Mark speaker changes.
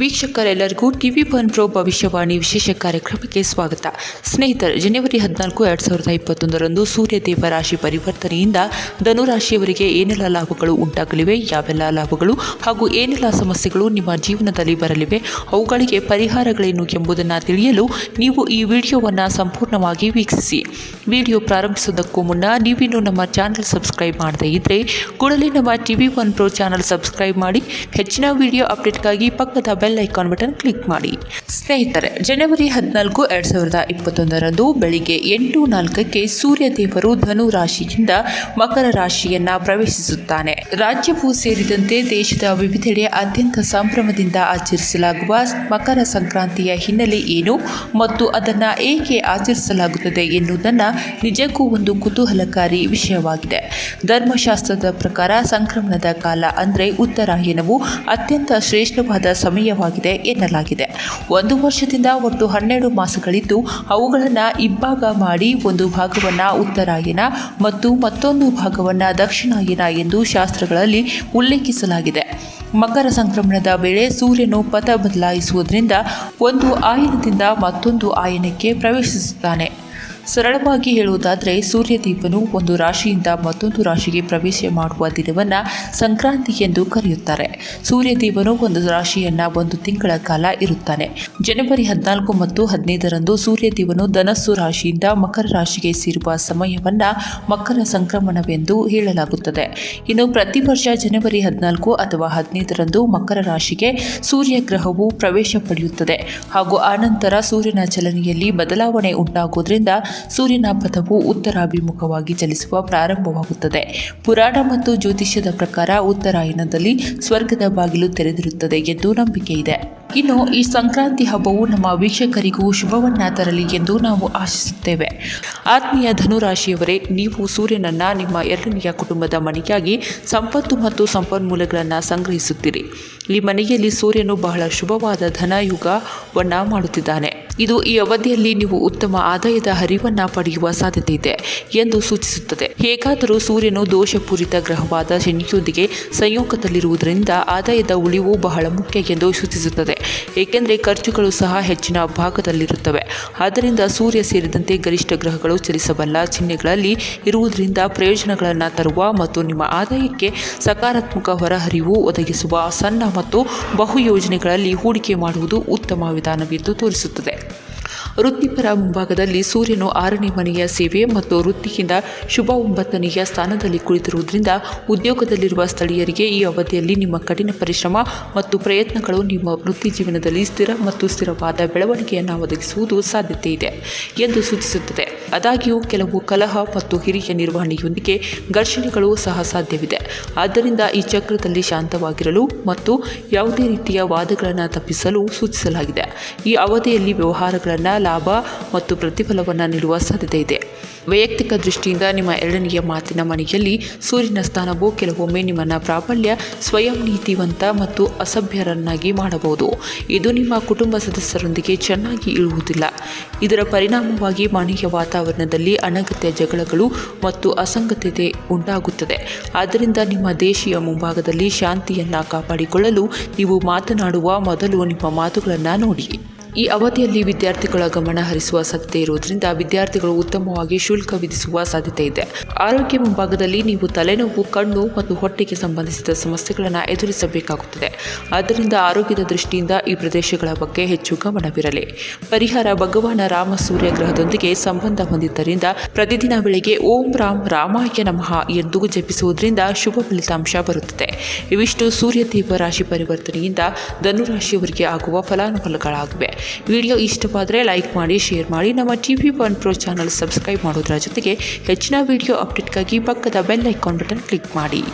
Speaker 1: ವೀಕ್ಷಕರೆಲ್ಲರಿಗೂ TV one pro ಭವಿಷ್ಯವಾಣಿ ವಿಶೇಷ ಕಾರ್ಯಕ್ರಮಕ್ಕೆ ಸ್ವಾಗತ. ಸ್ನೇಹಿತರೆ, ಜನವರಿ ಹದಿನಾಲ್ಕು, ಎರಡು ಸಾವಿರದ ಇಪ್ಪತ್ತೊಂದರಂದು ಸೂರ್ಯ ದೇವ ರಾಶಿ ಪರಿವರ್ತನೆಯಿಂದ ಧನುರಾಶಿಯವರಿಗೆ ಏನೆಲ್ಲ ಲಾಭಗಳು ಉಂಟಾಗಲಿವೆ, ಯಾವೆಲ್ಲ ಲಾಭಗಳು ಹಾಗೂ ಏನೆಲ್ಲ ಸಮಸ್ಯೆಗಳು ನಿಮ್ಮ ಜೀವನದಲ್ಲಿ ಬರಲಿವೆ, ಅವುಗಳಿಗೆ ಪರಿಹಾರಗಳೇನು ಎಂಬುದನ್ನು ತಿಳಿಯಲು ನೀವು ಈ ವಿಡಿಯೋವನ್ನು ಸಂಪೂರ್ಣವಾಗಿ ವೀಕ್ಷಿಸಿ. ವಿಡಿಯೋ ಪ್ರಾರಂಭಿಸುವುದಕ್ಕೂ ಮುನ್ನ ನೀವಿನ್ನೂ ನಮ್ಮ ಚಾನಲ್ ಸಬ್ಸ್ಕ್ರೈಬ್ ಮಾಡದೇ ಇದ್ದರೆ ಕೂಡಲೇ ನಮ್ಮ TV one pro channel subscribe ಮಾಡಿ, ಹೆಚ್ಚಿನ ವಿಡಿಯೋ ಅಪ್ಡೇಟ್ಗಾಗಿ ಪಕ್ಕದ ಬೆಲ್ ಐಕಾನ್ ಬಟನ್ ಕ್ಲಿಕ್ ಮಾಡಿ. ಸ್ನೇಹಿತರೆ, ಜನವರಿ ಹದಿನಾಲ್ಕು ಎರಡು ಸಾವಿರದ ಇಪ್ಪತ್ತೊಂದರಂದು ಬೆಳಿಗ್ಗೆ ಎಂಟು ನಾಲ್ಕಕ್ಕೆ ಸೂರ್ಯ ದೇವರು ಧನು ರಾಶಿಯಿಂದ ಮಕರ ರಾಶಿಯನ್ನ ಪ್ರವೇಶಿಸುತ್ತಾನೆ. ರಾಜ್ಯವೂ ಸೇರಿದಂತೆ ದೇಶದ ವಿವಿಧೆಡೆ ಅತ್ಯಂತ ಸಂಭ್ರಮದಿಂದ ಆಚರಿಸಲಾಗುವ ಮಕರ ಸಂಕ್ರಾಂತಿಯ ಹಿನ್ನೆಲೆ ಏನು ಮತ್ತು ಅದನ್ನು ಏಕೆ ಆಚರಿಸಲಾಗುತ್ತದೆ ಎನ್ನುವುದನ್ನು ನಿಜಕ್ಕೂ ಒಂದು ಕುತೂಹಲಕಾರಿ ವಿಷಯವಾಗಿದೆ. ಧರ್ಮಶಾಸ್ತ್ರದ ಪ್ರಕಾರ ಸಂಕ್ರಮಣದ ಕಾಲ ಅಂದರೆ ಉತ್ತರಾಯಣವು ಅತ್ಯಂತ ಶ್ರೇಷ್ಠವಾದ ಸಮಯವಾಗಿದೆ ಎನ್ನಲಾಗಿದೆ. ಒಂದು ವರ್ಷದಿಂದ ಒಟ್ಟು ಹನ್ನೆರಡು ಮಾಸಗಳಿದ್ದು, ಅವುಗಳನ್ನು ಇಬ್ಬಾಗ ಮಾಡಿ ಒಂದು ಭಾಗವನ್ನು ಉತ್ತರಾಯಣ ಮತ್ತು ಮತ್ತೊಂದು ಭಾಗವನ್ನು ದಕ್ಷಿಣಾಯನ ಎಂದು ಶಾಸ್ತ್ರಗಳಲ್ಲಿ ಉಲ್ಲೇಖಿಸಲಾಗಿದೆ. ಮಕರ ಸಂಕ್ರಮಣದ ವೇಳೆ ಸೂರ್ಯನು ಪಥ ಬದಲಾಯಿಸುವುದರಿಂದ ಒಂದು ಆಯನದಿಂದ ಮತ್ತೊಂದು ಆಯನಕ್ಕೆ ಪ್ರವೇಶಿಸುತ್ತಾನೆ. ಸರಳವಾಗಿ ಹೇಳುವುದಾದರೆ ಸೂರ್ಯದೀಪನು ಒಂದು ರಾಶಿಯಿಂದ ಮತ್ತೊಂದು ರಾಶಿಗೆ ಪ್ರವೇಶ ಮಾಡುವ ದಿನವನ್ನು ಸಂಕ್ರಾಂತಿ ಎಂದು ಕರೆಯುತ್ತಾರೆ. ಸೂರ್ಯದೀಪನು ಒಂದು ರಾಶಿಯನ್ನು ಒಂದು ತಿಂಗಳ ಕಾಲ ಇರುತ್ತಾನೆ. ಜನವರಿ ಹದಿನಾಲ್ಕು ಮತ್ತು ಹದಿನೈದರಂದು ಸೂರ್ಯದೀಪನು ಧನಸ್ಸು ರಾಶಿಯಿಂದ ಮಕರ ರಾಶಿಗೆ ಸೇರುವ ಸಮಯವನ್ನು ಮಕರ ಸಂಕ್ರಮಣವೆಂದು ಹೇಳಲಾಗುತ್ತದೆ. ಇನ್ನು ಪ್ರತಿ ವರ್ಷ ಜನವರಿ ಹದಿನಾಲ್ಕು ಅಥವಾ ಹದಿನೈದರಂದು ಮಕರ ರಾಶಿಗೆ ಸೂರ್ಯ ಗ್ರಹವು ಪ್ರವೇಶ ಪಡೆಯುತ್ತದೆ. ಹಾಗೂ ಆನಂತರ ಸೂರ್ಯನ ಚಲನೆಯಲ್ಲಿ ಬದಲಾವಣೆ ಉಂಟಾಗುವುದರಿಂದ ಸೂರ್ಯನ ಪಥವು ಉತ್ತರಾಭಿಮುಖವಾಗಿ ಚಲಿಸುವ ಪ್ರಾರಂಭವಾಗುತ್ತದೆ. ಪುರಾಣ ಮತ್ತು ಜ್ಯೋತಿಷ್ಯದ ಪ್ರಕಾರ ಉತ್ತರಾಯಣದಲ್ಲಿ ಸ್ವರ್ಗದ ಬಾಗಿಲು ತೆರೆದಿರುತ್ತದೆ ಎಂದು ನಂಬಿಕೆ ಇದೆ. ಇನ್ನು ಈ ಸಂಕ್ರಾಂತಿ ಹಬ್ಬವು ನಮ್ಮ ವೀಕ್ಷಕರಿಗೂ ಶುಭವನ್ನ ತರಲಿ ಎಂದು ನಾವು ಆಶಿಸುತ್ತೇವೆ. ಆತ್ಮೀಯ ಧನುರಾಶಿಯವರೇ, ನೀವು ಸೂರ್ಯನನ್ನ ನಿಮ್ಮ ಎರಡನೆಯ ಕುಟುಂಬದ ಮನೆಗಾಗಿ ಸಂಪತ್ತು ಮತ್ತು ಸಂಪನ್ಮೂಲಗಳನ್ನು ಸಂಗ್ರಹಿಸುತ್ತೀರಿ. ಈ ಮನೆಯಲ್ಲಿ ಸೂರ್ಯನು ಬಹಳ ಶುಭವಾದ ಧನಯುಗವನ್ನು ಮಾಡುತ್ತಿದ್ದಾನೆ. ಇದು ಈ ಅವಧಿಯಲ್ಲಿ ನೀವು ಉತ್ತಮ ಆದಾಯದ ಹರಿವನ್ನ ಪಡೆಯುವ ಸಾಧ್ಯತೆ ಇದೆ ಎಂದು ಸೂಚಿಸುತ್ತದೆ. ಹೇಗಾದರೂ ಸೂರ್ಯನು ದೋಷಪೂರಿತ ಗ್ರಹವಾದ ಶನಿಯೊಂದಿಗೆ ಸಂಯೋಗದಲ್ಲಿರುವುದರಿಂದ ಆದಾಯದ ಉಳಿವು ಬಹಳ ಮುಖ್ಯ ಎಂದು ಸೂಚಿಸುತ್ತದೆ. ಏಕೆಂದರೆ ಖರ್ಚುಗಳು ಸಹ ಹೆಚ್ಚಿನ ಭಾಗದಲ್ಲಿರುತ್ತವೆ. ಆದ್ದರಿಂದ ಸೂರ್ಯ ಸೇರಿದಂತೆ ಗರಿಷ್ಠ ಗ್ರಹಗಳು ಚಲಿಸಬಲ್ಲ ಚಿಹ್ನೆಗಳಲ್ಲಿ ಇರುವುದರಿಂದ ಪ್ರಯೋಜನಗಳನ್ನು ತರುವ ಮತ್ತು ನಿಮ್ಮ ಆದಾಯಕ್ಕೆ ಸಕಾರಾತ್ಮಕ ಹೊರಹರಿವು ಒದಗಿಸುವ ಸಣ್ಣ ಮತ್ತು ಬಹು ಯೋಜನೆಗಳಲ್ಲಿ ಹೂಡಿಕೆ ಮಾಡುವುದು ಉತ್ತಮ ವಿಧಾನವೆಂದು ತೋರಿಸುತ್ತದೆ. ವೃತ್ತಿಪರ ಮುಂಭಾಗದಲ್ಲಿ ಸೂರ್ಯನು ಆರನೇ ಮನೆಯ ಸೇವೆ ಮತ್ತು ವೃತ್ತಿಯಿಂದ ಶುಭ ಒಂಬತ್ತನೆಯ ಸ್ಥಾನದಲ್ಲಿ ಕುಳಿತಿರುವುದರಿಂದ ಉದ್ಯೋಗದಲ್ಲಿರುವ ಸ್ಥಳೀಯರಿಗೆ ಈ ಅವಧಿಯಲ್ಲಿ ನಿಮ್ಮ ಕಠಿಣ ಪರಿಶ್ರಮ ಮತ್ತು ಪ್ರಯತ್ನಗಳು ನಿಮ್ಮ ವೃತ್ತಿ ಜೀವನದಲ್ಲಿ ಸ್ಥಿರ ಮತ್ತು ಸ್ಥಿರವಾದ ಬೆಳವಣಿಗೆಯನ್ನು ಒದಗಿಸುವುದು ಸಾಧ್ಯತೆ ಇದೆ ಎಂದು ಸೂಚಿಸುತ್ತದೆ. ಆದಾಗ್ಯೂ ಕೆಲವು ಕಲಹ ಮತ್ತು ಹಿರಿಯ ನಿರ್ವಹಣೆಯೊಂದಿಗೆ ಘರ್ಷಣೆಗಳು ಸಹ ಸಾಧ್ಯವಿದೆ. ಆದ್ದರಿಂದ ಈ ಚಕ್ರದಲ್ಲಿ ಶಾಂತವಾಗಿರಲು ಮತ್ತು ಯಾವುದೇ ರೀತಿಯ ವಾದಗಳನ್ನು ತಪ್ಪಿಸಲು ಸೂಚಿಸಲಾಗಿದೆ. ಈ ಅವಧಿಯಲ್ಲಿ ವ್ಯವಹಾರಗಳನ್ನು ಲಾಭ ಮತ್ತು ಪ್ರತಿಫಲವನ್ನು ನೀಡುವ ಸಾಧ್ಯತೆ ಇದೆ. ವೈಯಕ್ತಿಕ ದೃಷ್ಟಿಯಿಂದ ನಿಮ್ಮ ಎರಡನೆಯ ಮಾತಿನ ಮನೆಯಲ್ಲಿ ಸೂರ್ಯನ ಸ್ಥಾನವು ಕೆಲವೊಮ್ಮೆ ನಿಮ್ಮನ್ನು ಪ್ರಾಬಲ್ಯ, ಸ್ವಯಂ ನೀತಿವಂತ ಮತ್ತು ಅಸಭ್ಯರನ್ನಾಗಿ ಮಾಡಬಹುದು. ಇದು ನಿಮ್ಮ ಕುಟುಂಬ ಸದಸ್ಯರೊಂದಿಗೆ ಚೆನ್ನಾಗಿ ಇಳುವುದಿಲ್ಲ ಇದರ ಪರಿಣಾಮವಾಗಿ ಮನೆಯ ವಾತಾವರಣದಲ್ಲಿ ಅನಗತ್ಯ ಜಗಳಗಳು ಮತ್ತು ಅಸಂಗತತೆ ಉಂಟಾಗುತ್ತದೆ. ಆದ್ದರಿಂದ ನಿಮ್ಮ ದೇಶೀಯ ಮುಂಭಾಗದಲ್ಲಿ ಶಾಂತಿಯನ್ನು ಕಾಪಾಡಿಕೊಳ್ಳಲು ನೀವು ಮಾತನಾಡುವ ಮೊದಲು ನಿಮ್ಮ ಮಾತುಗಳನ್ನು ನೋಡಿ. ಈ ಅವಧಿಯಲ್ಲಿ ವಿದ್ಯಾರ್ಥಿಗಳ ಗಮನ ಹರಿಸುವ ಸಾಧ್ಯತೆ ಇರುವುದರಿಂದ ವಿದ್ಯಾರ್ಥಿಗಳು ಉತ್ತಮವಾಗಿ ಶುಲ್ಕ ವಿಧಿಸುವ ಸಾಧ್ಯತೆ ಇದೆ. ಆರೋಗ್ಯ ಮುಂಭಾಗದಲ್ಲಿ ನೀವು ತಲೆನೋವು, ಕಣ್ಣು ಮತ್ತು ಹೊಟ್ಟೆಗೆ ಸಂಬಂಧಿಸಿದ ಸಮಸ್ಯೆಗಳನ್ನು ಎದುರಿಸಬೇಕಾಗುತ್ತದೆ. ಆದ್ದರಿಂದ ಆರೋಗ್ಯದ ದೃಷ್ಟಿಯಿಂದ ಈ ಪ್ರದೇಶಗಳ ಬಗ್ಗೆ ಹೆಚ್ಚು ಗಮನವಿರಲಿ. ಪರಿಹಾರ ಭಗವಾನ ರಾಮ ಸೂರ್ಯ ಗ್ರಹದೊಂದಿಗೆ ಸಂಬಂಧ ಹೊಂದಿದ್ದರಿಂದ ಪ್ರತಿದಿನ ಬೆಳಿಗ್ಗೆ ಓಂ ರಾಮ್ ರಾಮಾಯ ನಮಃ ಎಂದು ಜಪಿಸುವುದರಿಂದ ಶುಭ ಫಲಿತಾಂಶ ಬರುತ್ತದೆ. ಇವಿಷ್ಟು ಸೂರ್ಯ ದೀಪ ರಾಶಿ ಪರಿವರ್ತನೆಯಿಂದ ಧನುರಾಶಿಯವರಿಗೆ ಆಗುವ ಫಲಾನುಫಲಗಳಾಗಿವೆ ವಿಡಿಯೋ ಇಷ್ಟವಾದರೆ ಲೈಕ್ ಮಾಡಿ, ಶೇರ್ ಮಾಡಿ. ನಮ್ಮ T V one pro channel subscribe ಮಾಡೋದರ ಜೊತೆಗೆ ಹೆಚ್ಚಿನ ವಿಡಿಯೋ ಅಪ್ಡೇಟ್ಗಾಗಿ ಪಕ್ಕದ ಬೆಲ್ ಐಕಾನ್ ಬಟನ್ ಕ್ಲಿಕ್ ಮಾಡಿ.